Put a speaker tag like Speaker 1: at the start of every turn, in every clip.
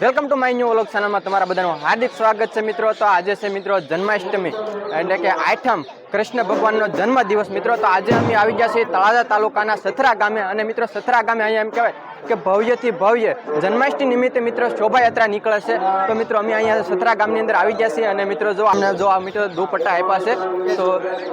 Speaker 1: Welcome to my new vlog ચેનલમાં તમારા બધાનું હાર્દિક સ્વાગત છે મિત્રો. તો આજે છે મિત્રો જન્માષ્ટમી, એટલે કે આઠમ કૃષ્ણ ભગવાનનો જન્મ દિવસ મિત્રો. તો આજે અમે આવી ગયા છીએ તળાજા તાલુકાના સથરા ગામે. અને મિત્રો સથરા ગામે અહીંયા એમ કહેવાય કે ભવ્યથી ભવ્ય જન્માષ્ટમી નિમિત્તે મિત્રો શોભાયાત્રા નીકળે છે તો મિત્રો અમે અહીંયા સતરા ગામની અંદર આવી ગયા છીએ અને મિત્રો જો અમને જો આ મિત્રો દુપટ્ટા આપ્યા છે, તો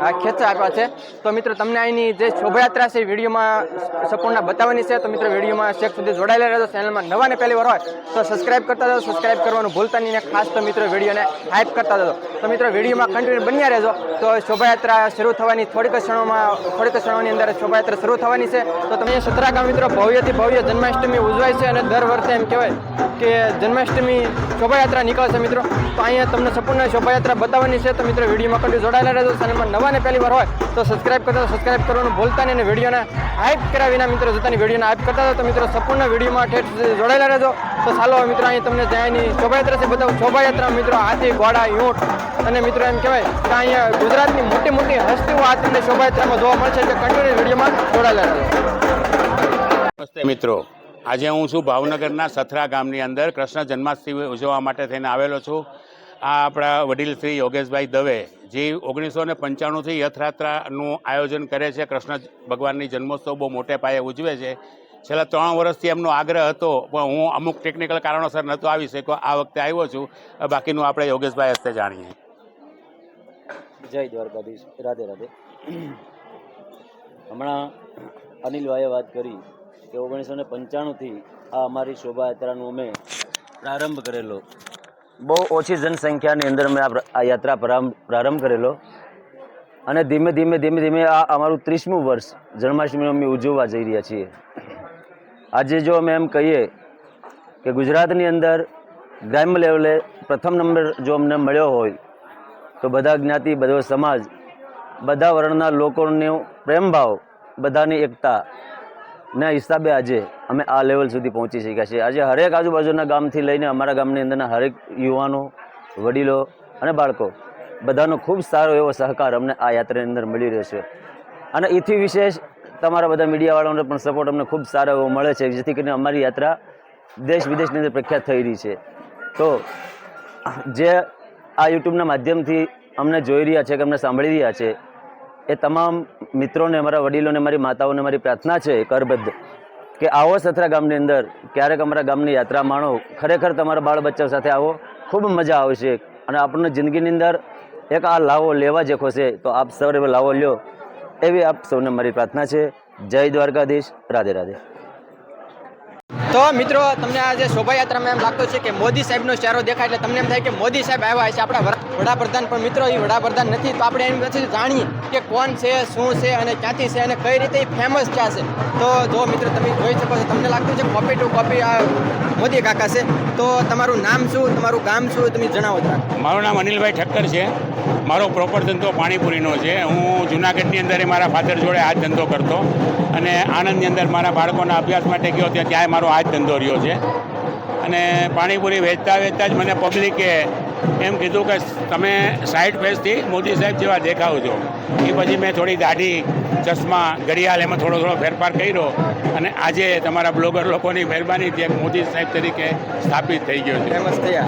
Speaker 1: આ ખેંચા આપ્યા છે. તો મિત્રો તમને અહીંની જે શોભાયાત્રા છે વિડીયોમાં સંપૂર્ણ બતાવવાની છે. તો મિત્રો વિડીયોમાં છેક સુધી જોડાયેલા રહેજો. ચેનલમાં નવા ને પહેલી વાર હોય તો સબસ્ક્રાઇબ કરતા જાઓ સબસ્ક્રાઇબ કરવાનું ભૂલતા નહીં અને ખાસ તો મિત્રો વિડીયોને હાઇપ કરતા જાઓ તો મિત્રો વિડીયોમાં કન્ટિન્યુ બન્યા રહેજો. તો શોભાયાત્રા શરૂ થવાની થોડીક ક્ષણોમાં, થોડીક ક્ષણોની અંદર શોભાયાત્રા શરૂ થવાની છે. તો તમે સતરા ગામ મિત્રો ભવ્યથી ભવ્ય જન્માષ્ટમી ઉજવાય છે અને દર વર્ષે એમ કહેવાય કે જન્માષ્ટમી શોભાયાત્રા નીકળે છે મિત્રો. તો અહીંયા તમને સંપૂર્ણ શોભાયાત્રા બતાવવાની છે. તો મિત્રો, વિડીયોમાં કન્ટિન્યુ જોડાયેલા રહેજો. ચેનલમાં નવા ને પહેલી વાર હોય તો સબસ્ક્રાઇબ કરતા સબસ્ક્રાઇબ કરવાનું ભૂલતા નહીં અને વિડીયોને હાઇપ કર્યા વિના મિત્રો, જતાની વિડીયોને હાઇપ કરતા તો મિત્રો, સંપૂર્ણ વિડીયોમાં ઠેઠ જોડાયેલા રહેજો. તો ચાલો મિત્રો, અહીં તમને ત્યાંની શોભાયાત્રા છે. બતાવું. શોભાયાત્રા મિત્રો, હાથી, ઘોડા ઊંટ અને મિત્રો, એમ કહેવાય કે અહીંયા ગુજરાતની મોટી મોટી હસ્તીઓ આ તમને શોભાયાત્રામાં જોવા મળશે. એટલે કન્ટિન્યુ વિડીયોમાં જોડાયેલા રહેજો.
Speaker 2: નમસ્તે મિત્રો. આજે હું છું ભાવનગરના સથરા ગામની અંદર કૃષ્ણ જન્માષ્ટમી ઉજવવા માટે થઈને આવેલો છું. આ આપણા વડીલ શ્રી યોગેશભાઈ દવે, જે ઓગણીસો ને પંચાણુંથી યથયાત્રાનું આયોજન કરે છે, કૃષ્ણ ભગવાનની જન્મોત્સવ બહુ મોટે પાયે ઉજવે છે. છેલ્લા ત્રણ વર્ષથી એમનો આગ્રહ હતો, પણ હું અમુક ટેકનિકલ કારણોસર નહોતો આવી શક્યો, આ વખતે આવ્યો છું. બાકીનું આપણે યોગેશભાઈ હસ્તે જાણીએ.
Speaker 3: જય દ્વારકાધીશ. રાધે રાધે. હમણાં અનિલભાઈએ વાત કરી. કે ઓગણીસો ને પંચાણુંથી આ અમારી શોભાયાત્રાનો અમે પ્રારંભ કરેલો. બહુ ઓછી જનસંખ્યાની અંદર અમે આ યાત્રા પ્રારંભ કરેલો. અને ધીમે ધીમે ધીમે ધીમે આ અમારું ત્રીસમું વર્ષ જન્માષ્ટમી અમે ઉજવવા જઈ રહ્યા છીએ. આજે જો અમે એમ કહીએ કે ગુજરાતની અંદર ગ્રામ્ય લેવલે પ્રથમ નંબર જો અમને મળ્યો હોય, તો બધા જ્ઞાતિ, બધો સમાજ, બધા વર્ણના લોકોનો પ્રેમભાવ બધાની એકતા ના હિસાબે આજે અમે આ લેવલ સુધી પહોંચી શક્યા છીએ. આજે હરેક આજુબાજુના ગામથી લઈને અમારા ગામની અંદરના હરેક યુવાનો, વડીલો અને બાળકો બધાનો ખૂબ સારો એવો સહકાર અમને આ યાત્રાની અંદર મળી રહ્યો છે. અને એથી વિશેષ તમારા બધા મીડિયાવાળાઓને પણ સપોર્ટ અમને ખૂબ સારો એવો મળે છે, જેથી કરીને અમારી યાત્રા દેશ વિદેશની અંદર પ્રખ્યાત થઈ રહી છે. તો જે આ યુટ્યુબના માધ્યમથી અમને જોઈ રહ્યા છે કે અમને સાંભળી રહ્યા છે એ તમામ મિત્રોને, અમારા વડીલોને મારી માતાઓને મારી પ્રાર્થના છે કરબદ્ધ કે આવો સથરા ગામની અંદર, ક્યારેક અમારા ગામની યાત્રા માણો, ખરેખર તમારા બાળ બચ્ચા સાથે આવો, ખૂબ મજા આવશે અને આપણને જિંદગીની અંદર એક આ લાવો લેવા જેખો છે, તો આપ સૌએ લાવો લ્યો, એવી આપ સૌને મારી પ્રાર્થના છે. જય દ્વારકાધીશ, રાધે રાધે.
Speaker 1: તો મિત્રો, તમને આ જે શોભાયાત્રામાં એમ લાગતો છે કે મોદી સાહેબનો ચહેરો દેખાય એટલે તમને એમ થાય કે મોદી સાહેબ આવ્યા છે આપણા વડા- વડાપ્રધાન. પણ મિત્રો એ વડાપ્રધાન નથી, તો આપણે એમ પછી જાણીએ કે કોણ છે, શું છે અને ક્યાંથી છે અને કઈ રીતે ફેમસ ક્યાં છે. તો જો મિત્રો, તમે જોઈ શકો છો, તમને લાગતું છે કોપી ટુ કોપી આ મોદી કાકા છે. તો તમારું નામ શું, તમારું ગામ શું તમે જણાવો જરા
Speaker 2: મારું નામ અનિલભાઈ ઠક્કર છે. મારો પ્રોપર ધંધો પાણીપુરીનો છે. હું જુનાગઢની અંદર એ મારા ફાધર જોડે આ ધંધો કરતો. અને આણંદની અંદર મારા બાળકોના અભ્યાસ માટે ગયો ત્યાં ત્યાંય મારો આ જ ધંધો રહ્યો છે. અને પાણીપુરી વેચતા વેચતા જ મને પબ્લિકે એમ કીધું કે તમે સાઈડ ફેસથી મોદી સાહેબ જેવા દેખાવ છો. એ પછી મેં થોડી દાઢી, ચશ્મા, ઘડિયાળ એમાં થોડો થોડો ફેરફાર કર્યો અને આજે તમારા બ્લોગર લોકોની મહેરબાની એક મોદી સાહેબ તરીકે સ્થાપિત થઈ ગયો છે.
Speaker 1: ફેમસ થયા.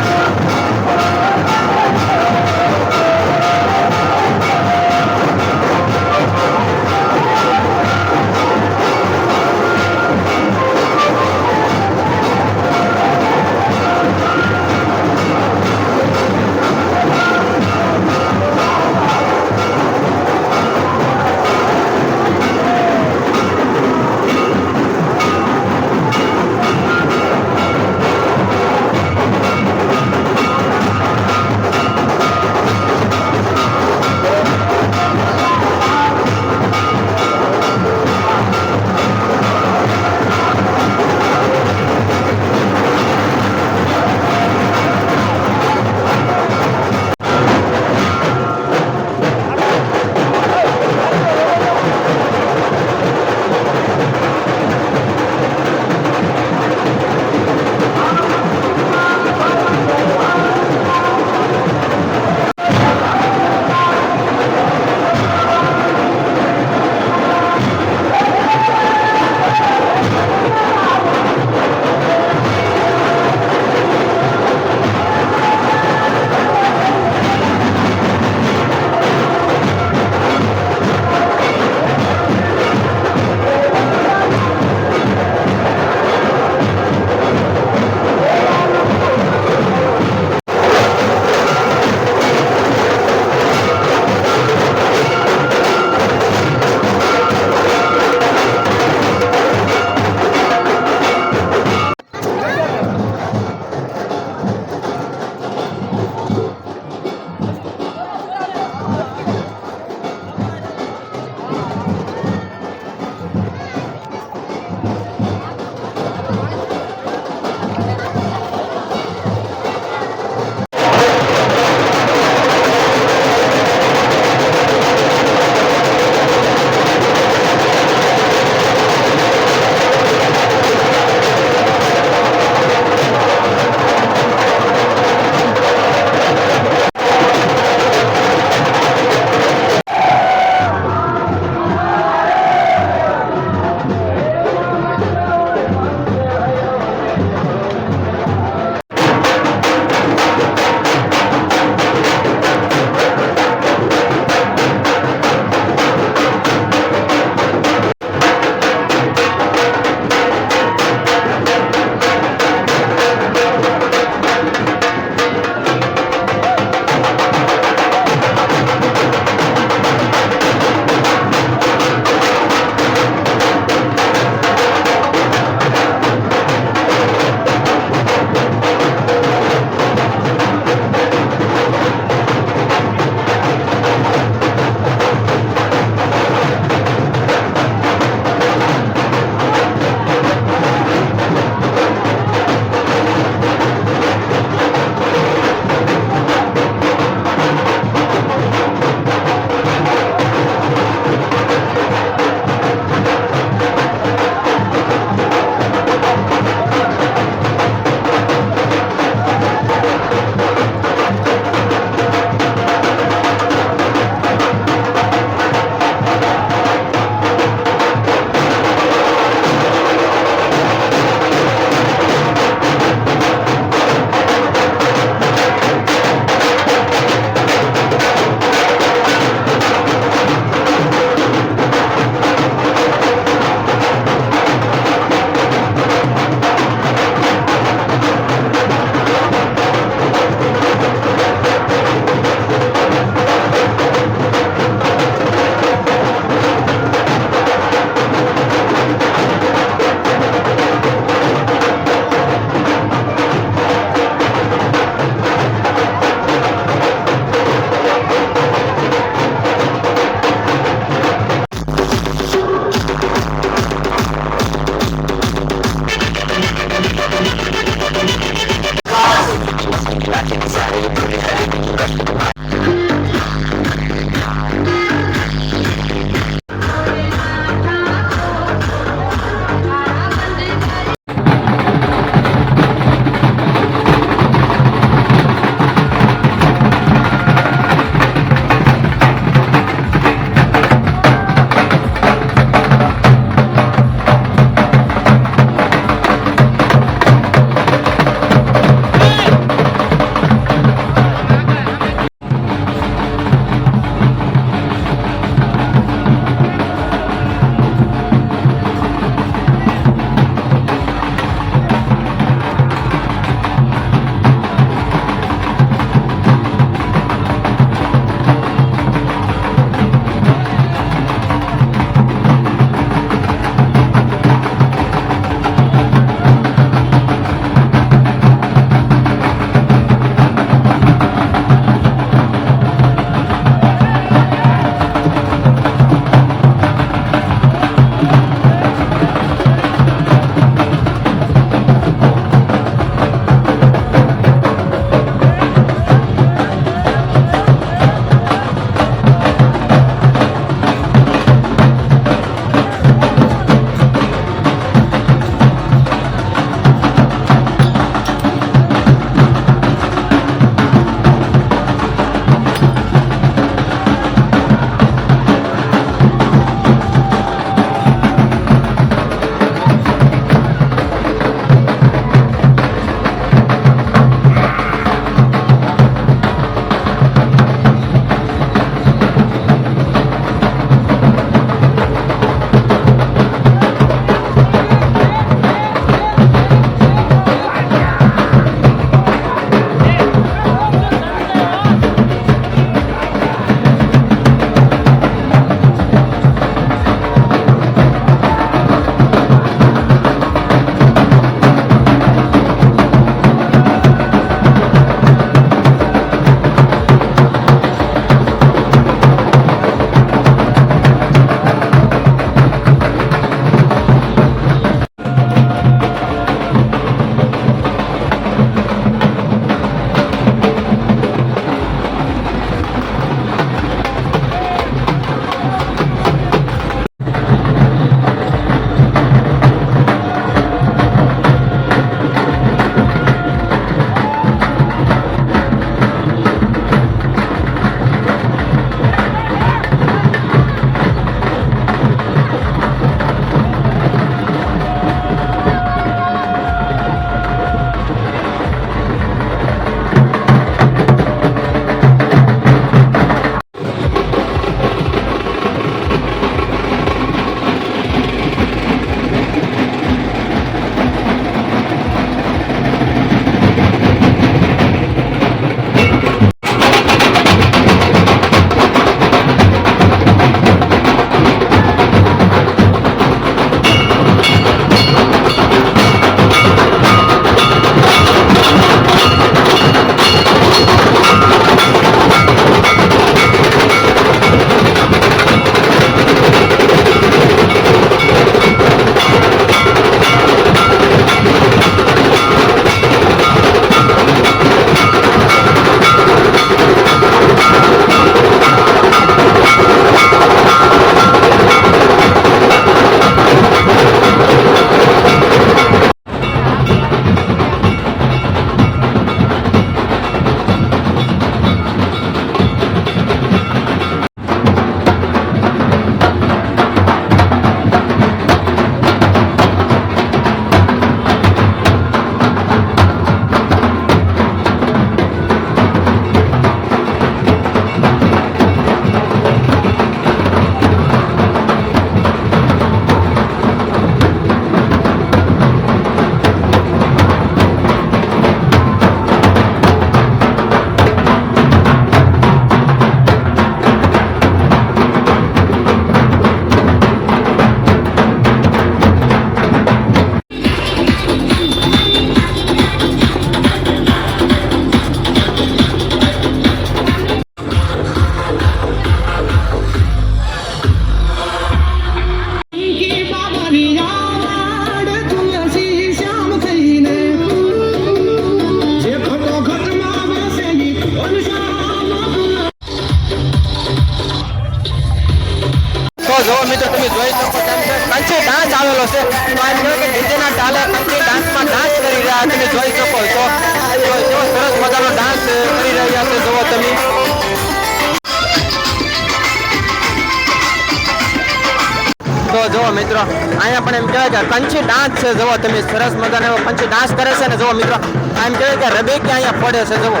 Speaker 1: કહેવાય કે કંચી ડાન્સ છે. જુઓ તમે સરસ મજાનો એવો કંચી ડાન્સ કરે છે ને જુઓ મિત્રો એમ કહેવાય કે રબેકી અહીંયા પડે છે. જુઓ.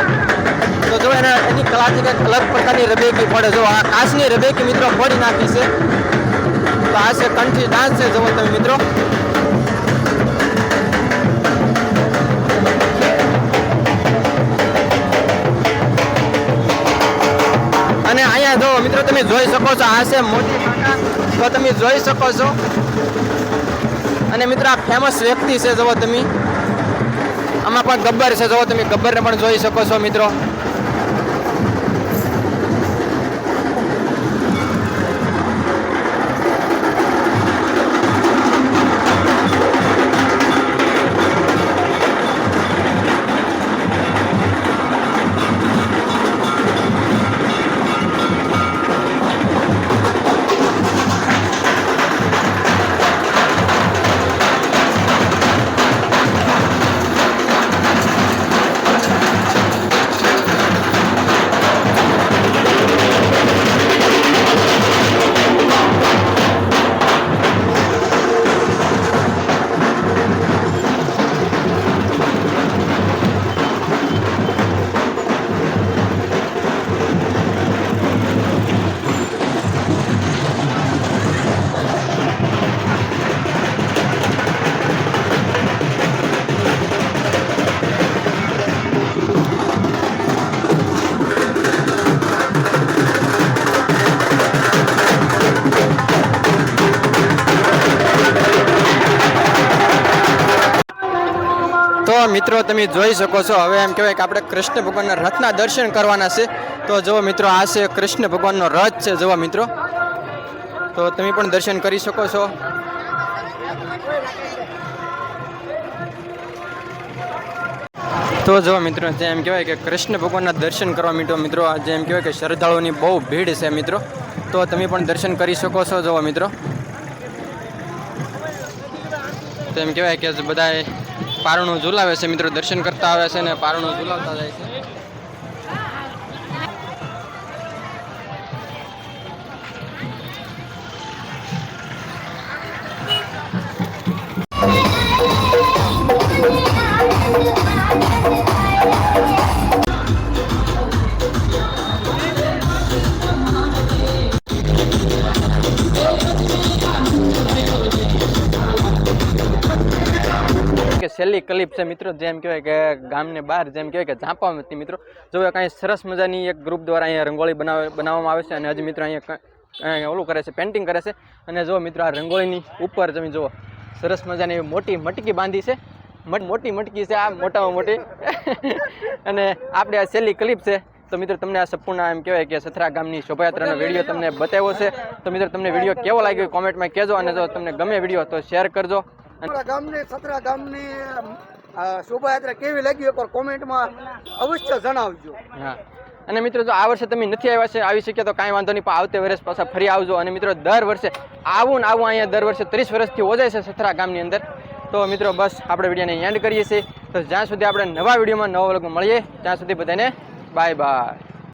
Speaker 1: તો જો એને એની કલાથી કંઈક અલગ પ્રકારની રબેકી પડે જો આ કાચની રબેકી મિત્રો ફોડી નાખી છે. તો આ છે કંઠી ડાન્સ છે. જુઓ તમે મિત્રો. અને અહીંયા જો મિત્રો, તમે જોઈ શકો છો, આ છે મોટી તો તમે જોઈ શકો છો અને મિત્રો, આ ફેમસ વ્યક્તિ છે, જુઓ તમે. આમાં પણ ગબ્બર છે, જુઓ તમે. ગબ્બરને પણ જોઈ શકો છો, મિત્રો. મિત્રો, તમે જોઈ શકો છો, હવે એમ કહેવાય કે આપણે કૃષ્ણ ભગવાનના રથના દર્શન કરવાના છે. તો જુઓ મિત્રો, આ છે કૃષ્ણ ભગવાનનો રથ છે, જુઓ મિત્રો. તો તમે પણ દર્શન કરી શકો છો. તો જો મિત્રો, જે એમ કહેવાય કે કૃષ્ણ ભગવાનના દર્શન કરવા મિત્રો મિત્રો આજે એમ કહેવાય કે શ્રદ્ધાળુઓની બહુ ભીડ છે મિત્રો. તો તમે પણ દર્શન કરી શકો છો, જુઓ મિત્રો. તો એમ કહેવાય કે બધા પારણું ઝુલાવે છે મિત્રો દર્શન કરતા આવે છે અને પારણું ઝુલાવતા જાય છે. કે ક્લિપ છે મિત્રો. જેમ કહેવાય કે ગામને બહાર જેમ કહેવાય કે ઝાંપવામાં નથી મિત્રો. જો કાંઈ સરસ મજાની એક ગ્રુપ દ્વારા અહીંયા રંગોળી બનાવ બનાવવામાં આવે છે અને હજી મિત્રો અહીંયા ઓલું કરે છે પેન્ટિંગ કરે છે. અને જો મિત્રો આ રંગોળીની ઉપર તમે જુઓ સરસ મજાની મોટી મટકી બાંધી છે. મટ- મોટી મટકી છે આ મોટામાં મોટી. અને આપણે આ છેલ્લી ક્લિપ છે. તો મિત્રો તમને આ સંપૂર્ણ એમ કહેવાય કે સથરા ગામની શોભાયાત્રાનો વીડિયો તમને બતાવ્યો છે. તો મિત્રો તમને વીડિયો કેવો લાગ્યો કોમેન્ટમાં કહેજો. અને જો તમને ગમે વીડિયો તો શેર કરજો.
Speaker 4: શોભાયાત્રા કેવી લાગી એકવાર કોમેન્ટમાં અવશ્ય જણાવજો.
Speaker 1: હા. અને મિત્રો, જો આ વર્ષે તમે નથી આવ્યા છે, આવી શક્યા તો કાંઈ વાંધો નહીં, પણ આવતે વર્ષ પાછા ફરી આવજો. અને મિત્રો, દર વર્ષે આવું ને આવું અહીંયા દર વર્ષે ત્રીસ વર્ષથી ઓજાય છે સથરા ગામની અંદર. તો મિત્રો, બસ આપણે વિડીયોને એન્ડ કરીએ છીએ. તો જ્યાં સુધી આપણે નવા વિડીયોમાં નવા વર્ગમાં મળીએ, ત્યાં સુધી બધાને બાય બાય